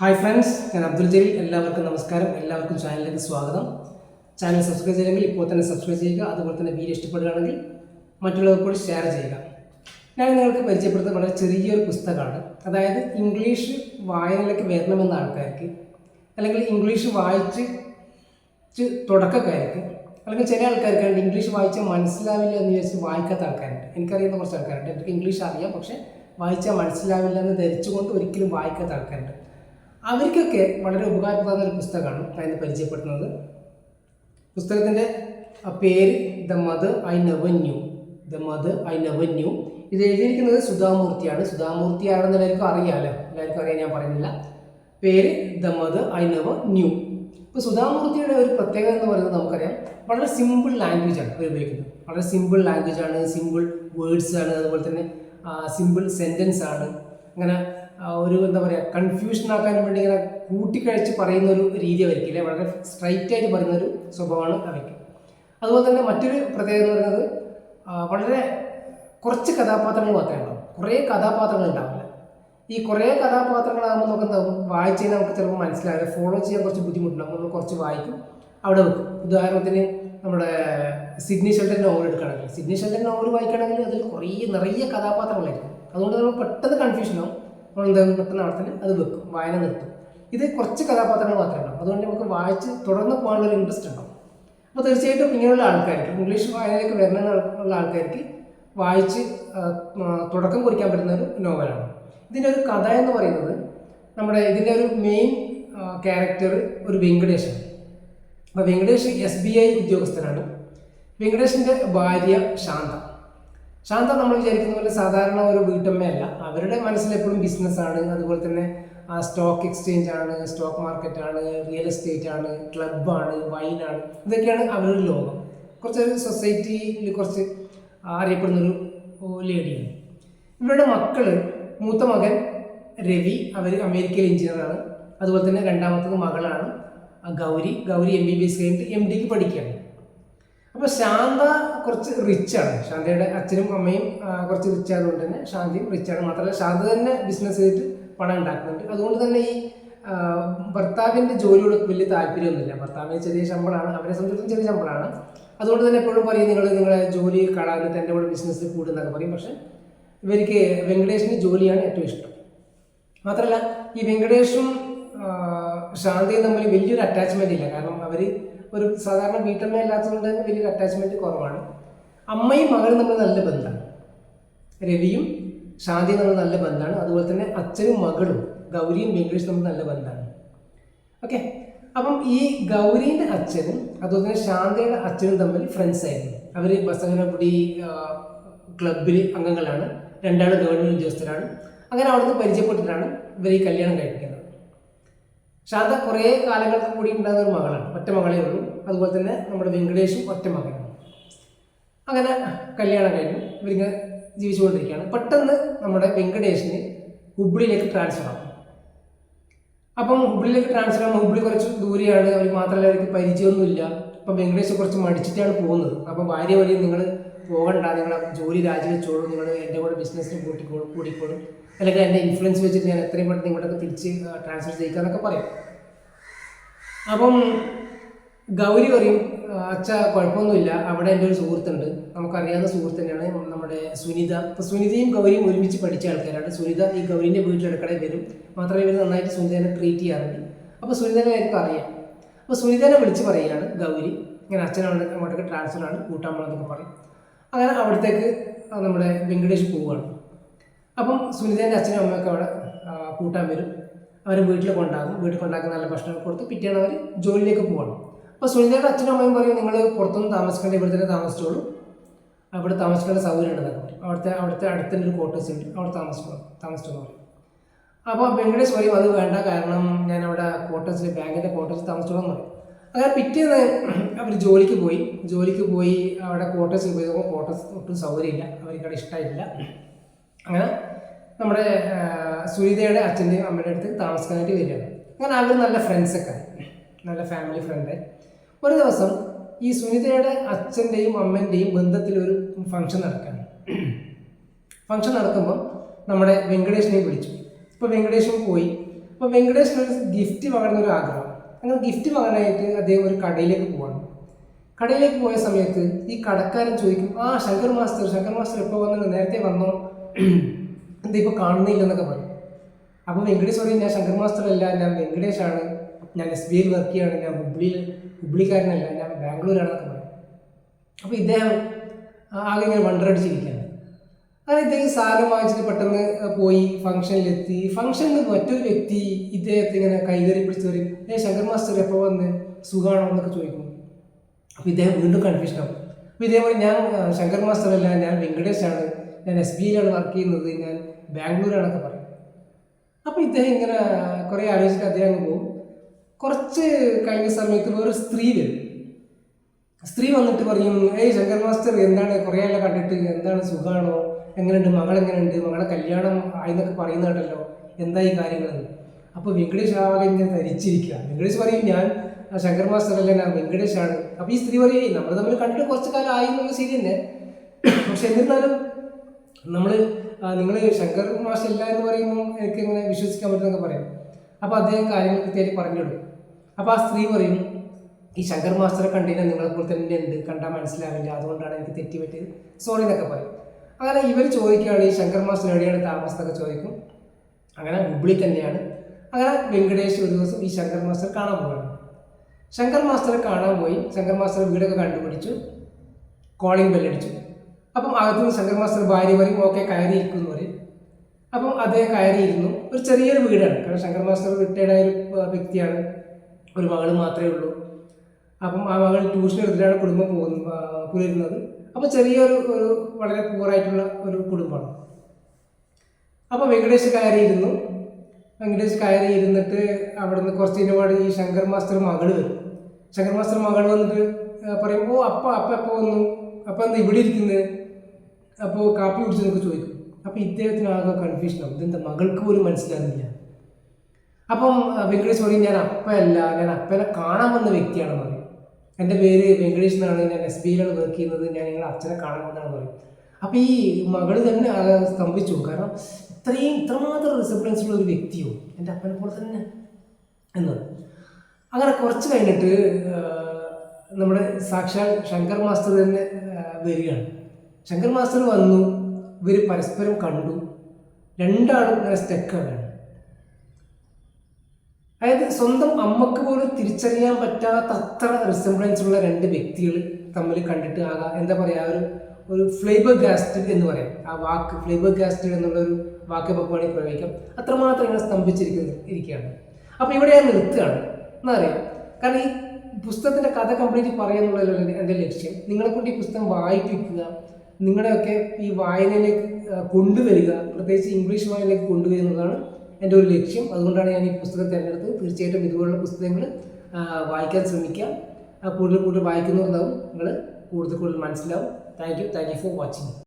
Hi friends ഞാൻ അബ്ദുൽ ജലീൽ. എല്ലാവർക്കും നമസ്കാരം. എല്ലാവർക്കും ചാനലിലേക്ക് സ്വാഗതം. ചാനൽ സബ്സ്ക്രൈബ് ചെയ്തെങ്കിൽ ഇപ്പോൾ തന്നെ സബ്സ്ക്രൈബ് ചെയ്യുക. അതുപോലെ തന്നെ വീഡിയോ ഇഷ്ടപ്പെടുകയാണെങ്കിൽ മറ്റുള്ളവർക്ക് കൂടി ഷെയർ ചെയ്യുക. ഞാൻ നിങ്ങൾക്ക് പരിചയപ്പെടുത്തുന്ന വളരെ ചെറിയൊരു പുസ്തകമാണ്. അതായത് ഇംഗ്ലീഷ് വായനയിലേക്ക് വരണമെന്ന ആൾക്കാർക്ക് അല്ലെങ്കിൽ ഇംഗ്ലീഷ് വായിച്ച് ച്ച് തുടക്കക്കാർക്ക് അല്ലെങ്കിൽ ചില ആൾക്കാർക്കാണ് ഇംഗ്ലീഷ് വായിച്ച് മനസ്സിലാവില്ല എന്ന് വിചാരിച്ച് വായിക്കാത്ത ആൾക്കാരുണ്ട്. എനിക്കറിയുന്ന കുറച്ച് ആൾക്കാരുണ്ട്. എനിക്ക് ഇംഗ്ലീഷ് അറിയാം പക്ഷേ വായിച്ചാൽ മനസ്സിലാവില്ല എന്ന് ധരിച്ചുകൊണ്ട് ഒരിക്കലും വായിക്കാത്ത ആൾക്കാരുണ്ട്. അവർക്കൊക്കെ വളരെ ഉപകാരപ്രദമായ ഒരു പുസ്തകമാണ് ഞാൻ പരിചയപ്പെടുത്തുന്നത്. പുസ്തകത്തിന്റെ പേര് the mother I never knew the mother I never knew ഇത് എഴുതിയിരിക്കുന്നത് സുധാമൂർത്തിയാണ്. സുധാമൂർത്തി ആണെന്ന് എല്ലാവർക്കും അറിയാമല്ലോ എല്ലാവർക്കും അറിയാൻ ഞാൻ പറയുന്നില്ല. പേര് the mother I never knew ഇപ്പോൾ സുധാമൂർത്തിയുടെ ഒരു പ്രത്യേകത എന്ന് പറയുന്നത് നമുക്കറിയാം വളരെ സിമ്പിൾ ലാംഗ്വേജ് ആണ് അവർ ഉപയോഗിക്കുന്നത്. വളരെ സിമ്പിൾ ലാംഗ്വേജ് ആണ് സിമ്പിൾ വേർഡ്സ് ആണ് അതുപോലെ തന്നെ സിമ്പിൾ സെന്റൻസ് ആണ്. അങ്ങനെ ഒരു എന്താ പറയുക കൺഫ്യൂഷൻ ആക്കാൻ വേണ്ടി ഇങ്ങനെ കൂട്ടിക്കഴിച്ച് പറയുന്ന ഒരു രീതി അവർക്കില്ല വളരെ സ്ട്രൈറ്റ് ആയിട്ട് പറയുന്ന ഒരു സ്വഭാവമാണ് അവയ്ക്ക് അതുപോലെ തന്നെ മറ്റൊരു പ്രത്യേകത എന്ന് പറയുന്നത് വളരെ കുറച്ച് കഥാപാത്രങ്ങൾ മാത്രമേ ഉണ്ടാവും കുറേ കഥാപാത്രങ്ങൾ ഉണ്ടാവില്ല. ഈ കുറേ കഥാപാത്രങ്ങളാകുമ്പോൾ നമുക്ക് എന്താകും വായിച്ച് കഴിഞ്ഞാൽ നമുക്ക് ചിലപ്പോൾ മനസ്സിലാവില്ല. ഫോളോ ചെയ്യാൻ കുറച്ച് ബുദ്ധിമുട്ടുണ്ടാകും നമ്മൾ കുറച്ച് വായിക്കും അവിടെ വെക്കും. ഉദാഹരണത്തിന് നമ്മുടെ സിഡ്നി ഷെൽട്ടൻ നോവൽ എടുക്കുകയാണെങ്കിൽ സിഡ്നി ഷെൽട്ടൻ നോവൽ വായിക്കുകയാണെങ്കിൽ അതിൽ കുറേ നിറയെ കഥാപാത്രങ്ങളായിരിക്കും. അതുകൊണ്ട് നമ്മൾ പെട്ടെന്ന് കൺഫ്യൂഷൻ ആവും. നമ്മൾ എന്തായാലും പെട്ടെന്ന് അവിടെ അത് വെക്കും വായന നിർത്തും. ഇത് കുറച്ച് കഥാപാത്രങ്ങൾ മാത്രമേ ഉണ്ടാവും അതുകൊണ്ട് നമുക്ക് വായിച്ച് തുടർന്ന് പോകാനുള്ള ഇൻട്രസ്റ്റ് ഉണ്ടാവും. അപ്പോൾ തീർച്ചയായിട്ടും ഇങ്ങനെയുള്ള ആൾക്കാർക്ക് ഇംഗ്ലീഷ് വായനയിലേക്ക് വരണമെന്നുള്ള ആൾക്കാർക്ക് വായിച്ച് തുടക്കം കുറിക്കാൻ പറ്റുന്ന ഒരു നോവലാണ്. ഇതിന്റെ ഒരു കഥ എന്ന് പറയുന്നത് നമ്മുടെ ഇതിന്റെ ഒരു മെയിൻ ക്യാരക്ടർ ഒരു വെങ്കടേഷാണ് അപ്പോൾ വെങ്കടേഷ് എസ് ബി ഐ ഉദ്യോഗസ്ഥനാണ്. വെങ്കടേഷിന്റെ ഭാര്യ ശാന്ത. ശാന്ത നമ്മൾ വിചാരിക്കുന്ന പോലെ സാധാരണ ഒരു വീട്ടമ്മയല്ല. അവരുടെ മനസ്സിൽ എപ്പോഴും ബിസിനസ്സാണ് അതുപോലെ തന്നെ ആ സ്റ്റോക്ക് എക്സ്ചേഞ്ച് ആണ് സ്റ്റോക്ക് മാർക്കറ്റ് ആണ് റിയൽ എസ്റ്റേറ്റ് ആണ് ക്ലബ്ബാണ് വൈനാണ് ഇതൊക്കെയാണ് അവരുടെ ലോകം. കുറച്ചൊരു സൊസൈറ്റിയിൽ കുറച്ച് അറിയപ്പെടുന്നൊരു ലേഡിയാണ് ഇവരുടെ മക്കൾ മൂത്ത മകൻ രവി അവർ അമേരിക്കയിലെ എഞ്ചിനീയറാണ് അതുപോലെ തന്നെ രണ്ടാമത്തത് മകളാണ് Gauri. Gauri M B B S കഴിഞ്ഞിട്ട് എം ഡിക്ക് പഠിക്കുകയാണ്. അപ്പോൾ ശാന്ത കുറച്ച് റിച്ചാണ് ശാന്തയുടെ അച്ഛനും അമ്മയും കുറച്ച് റിച്ച് ആയതുകൊണ്ട് തന്നെ ശാന്തിയും റിച്ചാണ് മാത്രമല്ല ശാന്ത തന്നെ ബിസിനസ് ചെയ്തിട്ട് പണം ഉണ്ടാക്കുന്നുണ്ട്. അതുകൊണ്ട് തന്നെ ഈ ഭർത്താവിന്റെ ജോലിയോട് വലിയ താല്പര്യമൊന്നുമില്ല. ഭർത്താവിന് ചെറിയ ശമ്പളമാണ് അവരെ സംബന്ധിച്ചും ചെറിയ ശമ്പളമാണ്. അതുകൊണ്ട് തന്നെ എപ്പോഴും പറയും നിങ്ങൾ നിങ്ങളെ ജോലി കളാന്നിട്ട് എന്റെ കൂടെ ബിസിനസ് കൂടുന്നൊക്കെ പറയും. പക്ഷേ ഇവർക്ക് വെങ്കടേഷിന്റെ ജോലിയാണ് ഏറ്റവും ഇഷ്ടം. മാത്രമല്ല ഈ വെങ്കടേഷും ശാന്തിയും തമ്മിൽ വലിയൊരു അറ്റാച്ച്മെന്റ് ഇല്ല. കാരണം അവർ ഒരു സാധാരണ വീട്ടമ്മ അല്ലാത്തതുകൊണ്ട് തന്നെ വലിയൊരു അറ്റാച്ച്മെന്റ് കുറവാണ്. അമ്മയും മകളും തമ്മിൽ നല്ല ബന്ധമാണ് രവിയും ശാന്തിയും തമ്മിൽ നല്ല ബന്ധമാണ്. അതുപോലെ തന്നെ അച്ഛനും മകളും ഗൗരിയും വെങ്കടേഷും തമ്മിൽ നല്ല ബന്ധമാണ്. ഓക്കെ അപ്പം ഈ ഗൗരീന്റെ അച്ഛനും അതുപോലെ തന്നെ ശാന്തയുടെ അച്ഛനും തമ്മിൽ ഫ്രണ്ട്സ് ആയിരുന്നു. അവർ ബസങ്ങനപ്പുടി ക്ലബിൽ അംഗങ്ങളാണ്. രണ്ടാളും ഗവൺമെന്റ് ഉദ്യോഗസ്ഥരാണ്. അങ്ങനെ അവിടുന്ന് പരിചയപ്പെട്ടിട്ടാണ് ഇവർ ഈ കല്യാണം കഴിക്കുന്നത്. ശാന്ത കുറേ കാലങ്ങൾക്ക് കൂടി ഉണ്ടാകുന്ന ഒരു മകളാണ്. ഒറ്റ മകളേ ഉള്ളൂ. അതുപോലെ തന്നെ നമ്മുടെ വെങ്കടേഷും ഒറ്റ മകനാണ് അങ്ങനെ കല്യാണം കഴിഞ്ഞു. ഇവരിങ്ങനെ ജീവിച്ചുകൊണ്ടിരിക്കുകയാണ്. പെട്ടെന്ന് നമ്മുടെ വെങ്കടേഷിന് ഹുബ്ലിയിലേക്ക് ട്രാൻസ്ഫർ ആകും അപ്പം ഹുബ്ലിയിലേക്ക് ട്രാൻസ്ഫർ ആകുമ്പോൾ ഹുബ്ലി കുറച്ച് ദൂരെയാണ്. അവർ മാത്രമല്ല അവർക്ക് പരിചയമൊന്നുമില്ല. അപ്പം വെങ്കടേഷ് കുറച്ച് മടിച്ചിട്ടാണ് പോകുന്നത്. അപ്പം ഭാര്യ വഴി നിങ്ങൾ പോകണ്ട. നിങ്ങൾ ജോലി രാജിവെച്ചോളൂ. നിങ്ങൾ എന്റെ കൂടെ ബിസിനസ്സിന് കൂട്ടിക്കോളും കൂടിക്കോളും. അല്ലെങ്കിൽ എന്റെ ഇൻഫ്ലുവൻസ് വെച്ചിട്ട് ഞാൻ എത്രയും പെട്ടെന്ന് ഇങ്ങോട്ടൊക്കെ തിരിച്ച് ട്രാൻസ്ഫർ ചെയ്യിക്കുക എന്നൊക്കെ പറയും. അപ്പം ഗൗരി പറയും "ആ, അച്ഛ കുഴപ്പമൊന്നുമില്ല. അവിടെ എന്റെ ഒരു സുഹൃത്തുണ്ട്. നമുക്കറിയാവുന്ന സുഹൃത്ത് തന്നെയാണ് നമ്മുടെ സുനിത. അപ്പോൾ സുനിതയും ഗൗരിയും ഒരുമിച്ച് പഠിച്ച ആൾക്കാരാണ്. സുനിത ഈ ഗൗരിന്റെ അടുക്കളയിൽ വരും. മാത്രമേ ഇവർ നന്നായിട്ട് സുനിതനെ ട്രീറ്റ് ചെയ്യാറുണ്ട് അപ്പോൾ സുനിതനെ ആയിരിക്കും അറിയാം. അപ്പോൾ സുനിതനെ വിളിച്ച് പറയുകയാണ് ഗൗരി. ഇങ്ങനെ അച്ഛനാണ് അങ്ങോട്ടൊക്കെ ട്രാൻസ്ഫർ ആണ് കൂട്ടാൻ പോകണമെന്നൊക്കെ പറയും. അങ്ങനെ അവിടത്തേക്ക് നമ്മുടെ വെങ്കടേഷ് പോവുകയാണ്. അപ്പം സുനിതേന്റെ അച്ഛനും അമ്മയൊക്കെ അവിടെ കൂട്ടാൻ വരും. അവരെ വീട്ടിൽ കൊണ്ടാകും വീട്ടിൽ കൊണ്ടാക്കി നല്ല ഭക്ഷണം കൊടുത്ത് പിറ്റേന്ന് അവർ ജോലിയിലേക്ക് പോകണം അപ്പോൾ സുനിതയുടെ അച്ഛനും അമ്മയും പറയും നിങ്ങൾ പുറത്തൊന്നും താമസിക്കേണ്ട ഇവിടെ തന്നെ താമസിച്ചോളൂ. അവിടെ താമസിക്കേണ്ട സൗകര്യം ഉണ്ടെന്നൊക്കെ പറയും. അവിടുത്തെ അവിടുത്തെ അടുത്തൊരു ഒരു ക്വാർട്ടേഴ്സ് ഉണ്ട്. അവിടെ താമസിക്കണം താമസിച്ചു പറയും. അപ്പോൾ വെങ്കടേഷ് പറയും അത് വേണ്ട കാരണം ഞാൻ അവിടെ ക്വാർട്ടേഴ്സിൽ ബാങ്കിന്റെ ക്വാർട്ടേഴ്സിൽ താമസിച്ചോളാം പറയും. അങ്ങനെ പിറ്റേന്ന് അവർ ജോലിക്ക് പോയി. ജോലിക്ക് പോയി അവിടെ ക്വാർട്ടേഴ്സിൽ പോയി. നോക്കുമ്പോൾ ക്വാർട്ടേഴ്സ് ഒട്ടും സൗകര്യമില്ല. അവർക്ക് അവിടെ ഇഷ്ടമായിട്ടില്ല അങ്ങനെ നമ്മുടെ സുനിതയുടെ അച്ഛന്റെയും അമ്മയുടെ അടുത്ത് താമസിക്കാനായിട്ട് വരികയാണ്. അങ്ങനെ അവർ നല്ല ഫ്രണ്ട്സൊക്കെ നല്ല ഫാമിലി ഫ്രണ്ട് ഒരു ദിവസം ഈ സുനിതയുടെ അച്ഛന്റെയും അമ്മന്റെയും ബന്ധത്തിൽ ഒരു ഫംഗ്ഷൻ നടക്കുകയാണ്. ഫംഗ്ഷൻ നടക്കുമ്പോൾ നമ്മുടെ വെങ്കടേഷിനെ വിളിച്ചു. ഇപ്പോൾ വെങ്കടേഷൻ പോയി. അപ്പോൾ വെങ്കടേഷിനൊരു ഗിഫ്റ്റ് വാങ്ങുന്ന ഒരു ആഗ്രഹം. അങ്ങനെ ഗിഫ്റ്റ് വാങ്ങാനായിട്ട് അദ്ദേഹം ഒരു കടയിലേക്ക് പോവാണ്. കടയിലേക്ക് പോയ സമയത്ത് ഈ കടക്കാരൻ ചോദിക്കും ആ ശങ്കർ മാസ്റ്റർ ശങ്കർ മാസ്റ്റർ എപ്പോൾ വന്നു? നേരത്തെ വന്നോ? എന്താ ഇപ്പോൾ കാണുന്നില്ലെന്നൊക്കെ പറയും. അപ്പോൾ വെങ്കടേഷ് പറയും ഞാൻ ശങ്കർ മാസ്റ്റർ അല്ല ഞാൻ വെങ്കടേഷാണ് ഞാൻ എസ് ബി ഐയിൽ വർക്ക് ചെയ്യാണ് ഞാൻ ഹുബ്ലിയിൽ ഹുബ്ലിക്കാരനല്ല ഞാൻ ബാംഗ്ലൂരാണെന്നൊക്കെ പറയും. അപ്പോൾ ഇദ്ദേഹം ആകെ ഇങ്ങനെ വണ്ടറടിച്ചിരിക്കുകയാണ് അങ്ങനെ ഇദ്ദേഹം സാധനം വാങ്ങിച്ചിട്ട് പെട്ടെന്ന് പോയി ഫംഗ്ഷനിലെത്തി. ഫംഗ്ഷനിൽ മറ്റൊരു വ്യക്തി ഇദ്ദേഹത്തെ ഇങ്ങനെ കൈകറി പിടിച്ചു പറയും ഏ ശങ്കർ മാസ്റ്റർ എപ്പോൾ വന്ന്? സുഖമാണോ എന്നൊക്കെ ചോദിക്കും. അപ്പോൾ ഇദ്ദേഹം വീണ്ടും കൺഫ്യൂഷൻ ആവും. അപ്പോൾ ഇതേപോലെ ഞാൻ ശങ്കർ മാസ്റ്റർ അല്ല ഞാൻ വെങ്കടേഷാണ്. ഞാൻ എസ് ബി ഐയിലാണ് വർക്ക് ചെയ്യുന്നത്. ഞാൻ ബാംഗ്ലൂരാണെന്നൊക്കെ പറയും. അപ്പോൾ ഇദ്ദേഹം ഇങ്ങനെ കുറേ ആലോചിച്ചിട്ട് അദ്ദേഹം പോകും കുറച്ച് കഴിഞ്ഞ സമയത്ത് വേറൊരു സ്ത്രീ വരും. സ്ത്രീ വന്നിട്ട് പറയും ഏയ് ശങ്കർ മാസ്റ്റർ എന്താണ്? കുറേ എല്ലാം കണ്ടിട്ട് എന്താണ്? സുഖമാണോ എങ്ങനെയുണ്ട്? മകൾ എങ്ങനെയുണ്ട്? മകളെ കല്യാണം ആയെന്നൊക്കെ പറയുന്ന കേട്ടല്ലോ എന്താ ഈ കാര്യങ്ങളെന്ന് അപ്പോൾ വെങ്കടേഷ് ആകെ ഇങ്ങനെ ധരിച്ചിരിക്കുക വെങ്കടേഷ് പറയും ഞാൻ ശങ്കർ മാസ്റ്റർ അല്ല ഞാൻ വെങ്കടേഷാണ് അപ്പോൾ ഈ സ്ത്രീ പറയും നമ്മൾ തമ്മിൽ കണ്ടിട്ട് കുറച്ച് കാലം ആയി എന്നുള്ള ശരി തന്നെ. പക്ഷെ എന്നിരുന്നാലും നമ്മൾ നിങ്ങൾ ശങ്കർ മാസ്റ്റർ അല്ല എന്ന് പറയുമ്പോൾ എനിക്ക് ഇങ്ങനെ വിശ്വസിക്കാൻ പറ്റുമെന്നൊക്കെ പറയാം. അപ്പോൾ അദ്ദേഹം കാര്യങ്ങൾ കൃത്യമായിട്ട് പറഞ്ഞിടും. അപ്പോൾ ആ സ്ത്രീ പറയും ഈ ശങ്കർ മാസ്റ്ററെ കണ്ടില്ല നിങ്ങളെ പോലെ തന്നെ ഉണ്ട്. കണ്ടാൽ മനസ്സിലാവില്ല. അതുകൊണ്ടാണ് എനിക്ക് തെറ്റി പറ്റിയത്. സോറി എന്നൊക്കെ പറയും. അങ്ങനെ ഇവർ ചോദിക്കുകയാണ് ഈ ശങ്കർ മാസ്റ്റർ എവിടെയാണ് താമസത്തൊക്കെ ചോദിക്കും. അങ്ങനെ ഹുബ്ലി തന്നെയാണ്. അങ്ങനെ വെങ്കടേഷ് ഒരു ദിവസം ഈ ശങ്കർ മാസ്റ്റർ കാണാൻ പോവാണ് ശങ്കർ മാസ്റ്ററെ കാണാൻ പോയി ശങ്കർ മാസ്റ്റർ വീടൊക്കെ കണ്ടുപിടിച്ചു കോളിംഗ് ബെല്ലടിച്ചു അപ്പം അകത്തുനിന്ന് ശങ്കർ മാസ്റ്റർ ഭാര്യ പറയും ഓക്കെ കയറിയിരിക്കും എന്ന് പറയും അപ്പം അദ്ദേഹം കയറിയിരുന്നു. ഒരു ചെറിയൊരു വീടാണ്. കാരണം ശങ്കർ മാസ്റ്റർ റിട്ടയർഡായ ഒരു വ്യക്തിയാണ്. ഒരു മകൾ മാത്രമേ ഉള്ളൂ. അപ്പം ആ മകൾ ട്യൂഷൻ എടുത്തിട്ടാണ് കുടുംബം പോകുന്നത് പുലരുന്നത്. അപ്പോൾ ചെറിയൊരു ഒരു വളരെ പൂറായിട്ടുള്ള ഒരു കുടുംബമാണ്. അപ്പോൾ വെങ്കടേഷ് കയറിയിരുന്നു വെങ്കടേഷ് കയറി ഇരുന്നിട്ട് അവിടുന്ന് കുറച്ച് ഇനിപാട് ഈ ശങ്കർ മാസ്റ്റർ മകൾ വരും. ശങ്കർ മാസ്റ്റർ മകൾ വന്നിട്ട് പറയും ഓ അപ്പ അപ്പ എപ്പോൾ വന്നു? അപ്പ എന്താ ഇവിടെ ഇരിക്കുന്നത് അപ്പോൾ കാപ്പി കുടിച്ച് കുടിച്ചെന്നൊക്കെ ചോദിക്കും. അപ്പോൾ ഇദ്ദേഹത്തിന് ആകെ കൺഫ്യൂഷൻ ആവും. ഇതെന്താ മകൾക്ക് പോലും മനസ്സിലാകുന്നില്ല അപ്പം വെങ്കടേഷ് പറയും ഞാൻ അപ്പയല്ല. ഞാൻ അപ്പനെ കാണാൻ വന്ന വ്യക്തിയാണെന്ന് പറയും എന്റെ പേര് വെങ്കടേഷ് എന്നാണ്. ഞാൻ എസ് ബി ഐയിലാണ് വർക്ക് ചെയ്യുന്നത്. ഞാൻ നിങ്ങളെ അച്ഛനെ കാണാൻ വന്നതാണ് പറയും അപ്പോൾ ഈ മകൾ തന്നെ സ്തംഭിച്ചു. കാരണം ഇത്രയും ഇത്രമാത്രം റിസപ്ലൻസ് ഉള്ള ഒരു വ്യക്തിയോ എന്റെ അപ്പനെ പോലെ തന്നെ എന്ന്. അങ്ങനെ കുറച്ച് കഴിഞ്ഞിട്ട് നമ്മുടെ സാക്ഷാൽ ശങ്കർ മാസ്റ്റർ തന്നെ വരികയാണ്. ശങ്കർ മാസ്റ്റർ വന്നു. ഇവർ പരസ്പരം കണ്ടു. രണ്ടാളും സ്റ്റക്കാണ് അതായത് സ്വന്തം അമ്മയ്ക്ക് പോലും തിരിച്ചറിയാൻ പറ്റാത്ത അത്ര റിസംബ്ലൻസ് ഉള്ള രണ്ട് വ്യക്തികൾ തമ്മിൽ കണ്ടിട്ട് ആകാം എന്താ പറയുക ഒരു ഒരു ഫ്ലേബർ ഗാസ്റ്റഡ് എന്ന് പറയാം. ആ വാക്ക് ഫ്ലേബർ ഗാസ്റ്റഡ് എന്നുള്ള ഒരു വാക്ക് വേണമെങ്കിൽ പ്രയോഗിക്കാം. അത്രമാത്രം ഇങ്ങനെ സ്തംഭിച്ചിരിക്കുന്ന ഇരിക്കുകയാണ്. അപ്പോൾ ഇവിടെ ഞാൻ നിർത്തുകയാണ്. എന്നറിയാം. കാരണം ഈ പുസ്തകത്തിന്റെ കഥ കംപ്ലീറ്റ് പറയാന്നുള്ളതല്ല എന്റെ ലക്ഷ്യം. നിങ്ങളെ കൊണ്ട് ഈ പുസ്തകം വായിപ്പിക്കുക നിങ്ങളുടെയൊക്കെ ഈ വായനയിലേക്ക് കൊണ്ടുവരിക പ്രത്യേകിച്ച് ഇംഗ്ലീഷ് വായനയിലേക്ക് കൊണ്ടുവരിക എന്നുള്ളതാണ് എന്റെ ഒരു ലക്ഷ്യം. അതുകൊണ്ടാണ് ഞാൻ ഈ പുസ്തകം തിരഞ്ഞെടുത്തത്. തീർച്ചയായിട്ടും ഇതുപോലുള്ള പുസ്തകങ്ങൾ വായിക്കാൻ ശ്രമിക്കാം. കൂടുതൽ കൂടുതൽ വായിക്കുന്നുണ്ടാവും നിങ്ങൾ കൂടുതൽ കൂടുതൽ മനസ്സിലാവും. Thank you thank you for watching